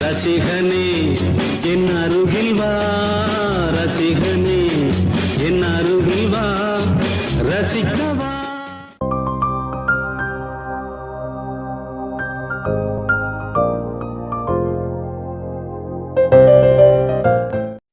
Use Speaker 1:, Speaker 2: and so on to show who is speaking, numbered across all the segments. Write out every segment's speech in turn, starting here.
Speaker 1: ரசிகனே என் அருகில் வா ரசிகனே என் அருகில் வா ரசிக்கவா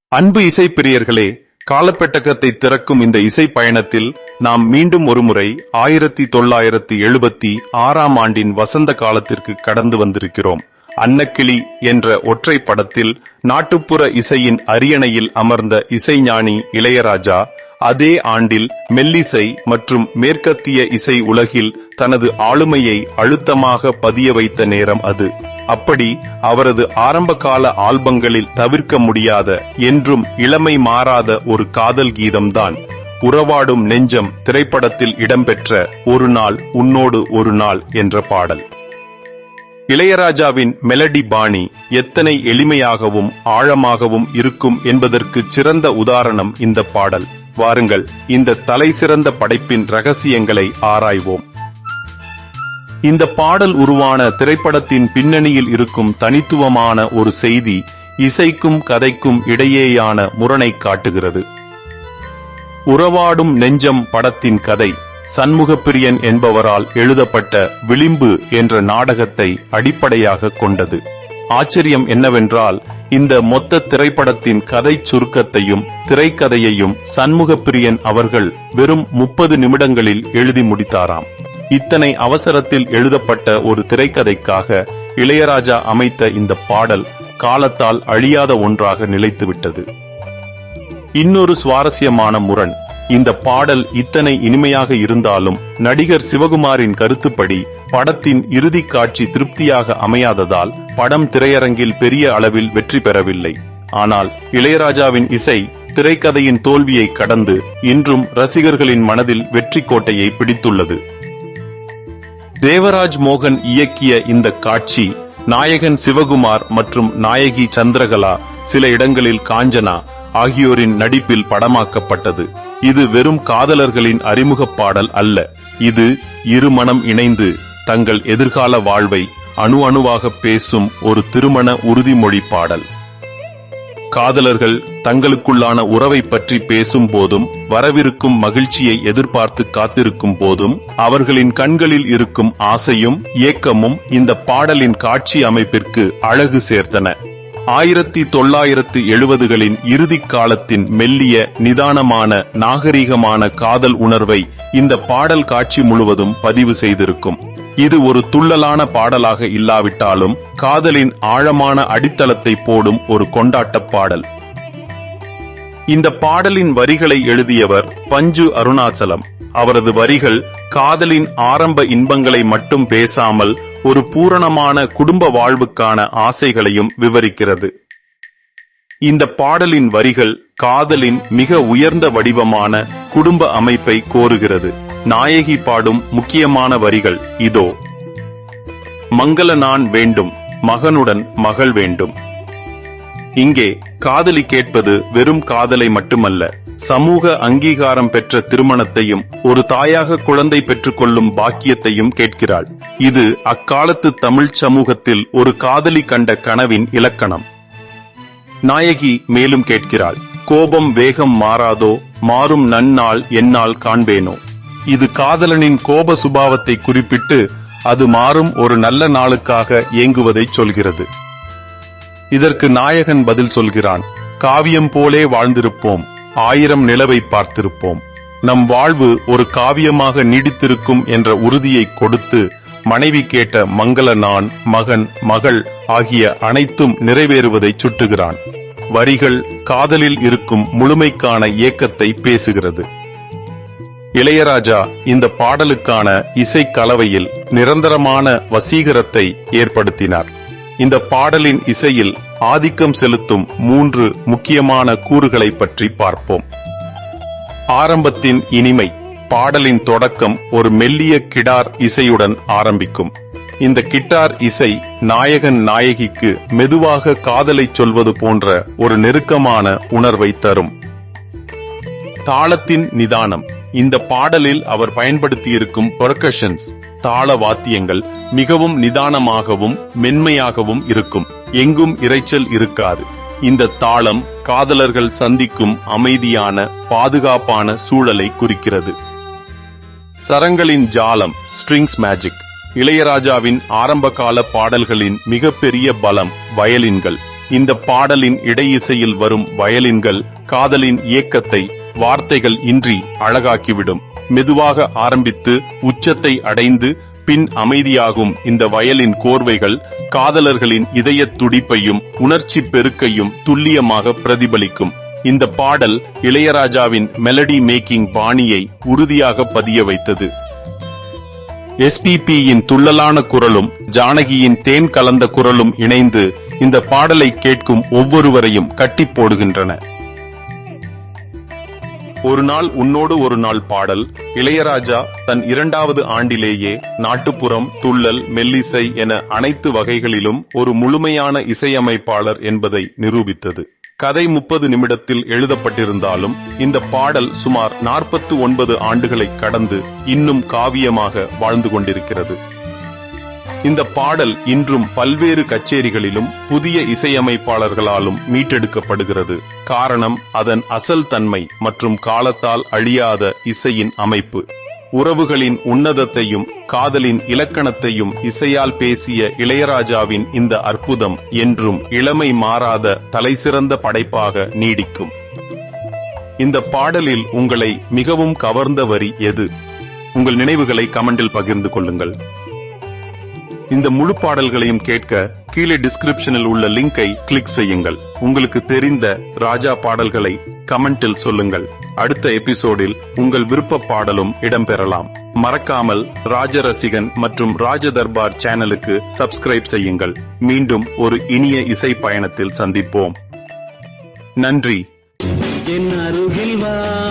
Speaker 2: அன்பு இசை பிரியர்களே காலப்பெட்டகத்தை திறக்கும் இந்த இசை பயணத்தில் நாம் மீண்டும் ஒருமுறை ஆயிரத்தி தொள்ளாயிரத்தி எழுபத்தி ஆறாம் ஆண்டின் வசந்த காலத்திற்கு கடந்து வந்திருக்கிறோம். அன்னக்கிளி என்ற ஒற்றை படத்தில் நாட்டுப்புற இசையின் அரியணையில் அமர்ந்த இசைஞானி இளையராஜா அதே ஆண்டில் மெல்லிசை மற்றும் மேற்கத்திய இசை உலகில் தனது ஆளுமையை அழுத்தமாக பதிய வைத்த நேரம் அது. அப்படி அவரது ஆரம்பகால ஆல்பங்களில் தவிர்க்க முடியாத என்றும் இளமை மாறாத ஒரு காதல் கீதம்தான். உறவாடும் நெஞ்சம் திரைப்படத்தில் இடம்பெற்ற ஒரு நாள் உன்னோடு ஒரு நாள் என்ற பாடல். இளையராஜாவின் மெலடி பாணி எத்தனை எளிமையாகவும் ஆழமாகவும் இருக்கும் என்பதற்கு சிறந்த உதாரணம் இந்த பாடல். வாருங்கள் இந்த தலை சிறந்த படைப்பின் ரகசியங்களை ஆராய்வோம். இந்த பாடல் உருவான திரைப்படத்தின் பின்னணியில் இருக்கும் தனித்துவமான ஒரு செய்தி இசைக்கும் கதைக்கும் இடையேயான முரணை காட்டுகிறது. உறவாடும் நெஞ்சம் படத்தின் கதை. சண்முகப்பிரியன் என்பவரால் எழுதப்பட்ட விளிம்பு என்ற நாடகத்தை அடிப்படையாக கொண்டது. ஆச்சரியம் என்னவென்றால் இந்த மொத்த திரைப்படத்தின் கதை சுருக்கத்தையும் திரைக்கதையையும் சண்முகப்பிரியன் அவர்கள் வெறும் முப்பது நிமிடங்களில் எழுதி முடித்தாராம். இத்தனை அவசரத்தில் எழுதப்பட்ட ஒரு திரைக்கதைக்காக இளையராஜா அமைத்த இந்த பாடல் காலத்தால் அழியாத ஒன்றாக நிலைத்துவிட்டது. இன்னொரு சுவாரஸ்யமான முரண் இந்த பாடல் இத்தனை இனிமையாக இருந்தாலும் நடிகர் சிவகுமாரின் கருத்துப்படி படத்தின் இறுதிக் காட்சி திருப்தியாக அமையாததால் படம் திரையரங்கில் பெரிய அளவில் வெற்றி பெறவில்லை. ஆனால் இளையராஜாவின் இசை திரைக்கதையின் தோல்வியை கடந்து இன்றும் ரசிகர்களின் மனதில் வெற்றி கோட்டையை பிடித்துள்ளது. தேவராஜ் மோகன் இயக்கிய இந்த காட்சி நாயகன் சிவகுமார் மற்றும் நாயகி சந்திரகலா சில இடங்களில் காஞ்சனா ஆகியோரின் நடிப்பில் படமாக்கப்பட்டது. இது வெறும் காதலர்களின் அறிமுகப் பாடல் அல்ல. இது இருமனம் இணைந்து தங்கள் எதிர்கால வாழ்வை அணு அணுவாக பேசும் ஒரு திருமண உறுதிமொழி பாடல். காதலர்கள் தங்களுக்குள்ளான உறவை பற்றி பேசும் போதும் வரவிருக்கும் மகிழ்ச்சியை எதிர்பார்த்து காத்திருக்கும் போதும் அவர்களின் கண்களில் இருக்கும் ஆசையும் ஏக்கமும் இந்த பாடலின் காட்சி அமைப்பிற்கு அழகு சேர்த்தன. ஆயிரத்தி தொள்ளாயிரத்து எழுபதுகளின் இறுதி காலத்தின் மெல்லிய நிதானமான நாகரிகமான காதல் உணர்வை இந்த பாடல் காட்சி முழுவதும் பதிவு செய்திருக்கும். இது ஒரு துள்ளலான பாடலாக இல்லாவிட்டாலும் காதலின் ஆழமான அடித்தளத்தை போடும் ஒரு கொண்டாட்டப் பாடல். இந்த பாடலின் வரிகளை எழுதியவர் பஞ்சு அருணாச்சலம் அவரது வரிகள் காதலின் ஆரம்ப இன்பங்களை மட்டும் பேசாமல் ஒரு பூரணமான குடும்ப வாழ்வுக்கான ஆசைகளையும் விவரிக்கிறது. இந்த பாடலின் வரிகள் காதலின் மிக உயர்ந்த வடிவமான குடும்ப அமைப்பை கோருகிறது. நாயகி பாடும் முக்கியமான வரிகள் இதோ. மங்கள நான் வேண்டும் மகனுடன் மகள் வேண்டும். இங்கே காதலி கேட்பது வெறும் காதலை மட்டுமல்ல சமூக அங்கீகாரம் பெற்ற திருமணத்தையும் ஒரு தாயாக குழந்தை பெற்றுக்கொள்ளும் பாக்கியத்தையும் கேட்கிறாள். இது அக்காலத்து தமிழ் சமூகத்தில் ஒரு காதலி கண்ட கனவின் இலக்கணம். நாயகி மேலும் கேட்கிறாள் கோபம் வேகம் மாறாதோ மாறும் நன்னால் என்னால் காண்பேனோ? இது காதலனின் கோப சுபாவத்தை குறிப்பிட்டு அது மாறும் ஒரு நல்ல நாளுக்காக ஏங்குவதை சொல்கிறது. இதற்கு நாயகன் பதில் சொல்கிறான் காவியம் போலே வாழ்ந்திருப்போம் ஆயிரம் நிலவை பார்த்திருப்போம். நம் வாழ்வு ஒரு காவியமாக நீடித்திருக்கும் என்ற உறுதியை கொடுத்து மனைவி கேட்ட மங்கள நான் மகன் மகள் ஆகிய அனைத்தும் நிறைவேறுவதை சுட்டுகிறான். வரிகள் காதலில் இருக்கும் முழுமைக்கான இயக்கத்தை பேசுகிறது. இளையராஜா இந்த பாடலுக்கான இசை கலவையில் நிரந்தரமான வசீகரத்தை ஏற்படுத்தினார். இந்த பாடலின் இசையில் ஆதிக்கம் செலுத்தும் மூன்று முக்கியமான கூறுகளை பற்றி பார்ப்போம். ஆரம்பத்தின் இனிமை பாடலின் தொடக்கம் ஒரு மெல்லிய கிடார் இசையுடன் ஆரம்பிக்கும். இந்த கிட்டார் இசை நாயகன் நாயகிக்கு மெதுவாக காதலை சொல்வது போன்ற ஒரு நெருக்கமான உணர்வை தரும். தாளத்தின் நிதானம் இந்த பாடலில் அவர் பயன்படுத்தியிருக்கும் பர்கஷன்ஸ் தாள வாத்தியங்கள் மிகவும் நிதானமாகவும் மென்மையாகவும் இருக்கும். எங்கும் இரைச்சல் இருக்காது. இந்த தாளம் காதலர்கள் சந்திக்கும் அமைதியான பாதுகாப்பான சூழலை குறிக்கிறது. சரங்களின் ஜாலம் ஸ்ட்ரிங்ஸ் மேஜிக். இளையராஜாவின் ஆரம்பகால பாடல்களின் மிகப்பெரிய பலம் வயலின்கள். இந்த பாடலின் இடையிசையில் வரும் வயலின்கள் காதலின் இயக்கத்தை வார்த்தைகள் இன்றி அழகாக்கிவிடும். மெதுவாக ஆரம்பித்து உச்சத்தை அடைந்து பின் அமைதியாகும் இந்த வயலின் கோர்வைகள் காதலர்களின் இதய துடிப்பையும் உணர்ச்சி பெருக்கையும் துல்லியமாக பிரதிபலிக்கும். இந்த பாடல் இளையராஜாவின் மெலடி மேக்கிங் பாணியை உறுதியாக பதிய வைத்தது. எஸ்பிபியின் துள்ளலான குரலும் ஜானகியின் தேன் கலந்த குரலும் இணைந்து இந்த பாடலை கேட்கும் ஒவ்வொருவரையும் கட்டி போடுகின்றன. ஒரு நாள் உன்னோடு ஒரு நாள் பாடல். இளையராஜா தன் இரண்டாவது ஆண்டிலேயே நாட்டுப்புறம் துள்ளல் மெல்லிசை என அனைத்து வகைகளிலும் ஒரு முழுமையான இசையமைப்பாளர் என்பதை நிரூபித்தது. கதை முப்பது நிமிடத்தில் எழுதப்பட்டிருந்தாலும் இந்த பாடல் சுமார் நாற்பத்து ஒன்பது ஆண்டுகளை கடந்து இன்னும் காவியமாக வாழ்ந்து கொண்டிருக்கிறது. இந்த பாடல் இன்றும் பல்வேறு கச்சேரிகளிலும் புதிய இசையமைப்பாளர்களாலும் மீட்டெடுக்கப்படுகிறது. காரணம் அதன் அசல் தன்மை மற்றும் காலத்தால் அழியாத இசையின் அமைப்பு. உறவுகளின் உன்னதத்தையும் காதலின் இலக்கணத்தையும் இசையால் பேசிய இளையராஜாவின் இந்த அற்புதம் என்றும் இளமை மாறாத தலைசிறந்த படைப்பாக நீடிக்கும். இந்த பாடலில் உங்களை மிகவும் கவர்ந்த வரி எது? உங்கள் நினைவுகளை கமெண்டில் பகிர்ந்து கொள்ளுங்கள். இந்த முழு பாடல்களையும் கேட்க கீழே டிஸ்கிரிப்ஷனில் உள்ள லிங்கை கிளிக் செய்யுங்கள். உங்களுக்கு தெரிந்த ராஜா பாடல்களை கமெண்டில் சொல்லுங்கள். அடுத்த எபிசோடில் உங்கள் விருப்ப பாடலும் இடம்பெறலாம். மறக்காமல் ராஜ ரசிகன் மற்றும் ராஜ தர்பார் சேனலுக்கு சப்ஸ்கிரைப் செய்யுங்கள். மீண்டும் ஒரு இனிய இசை பயணத்தில் சந்திப்போம். நன்றி.
Speaker 1: என் அருகில் வா.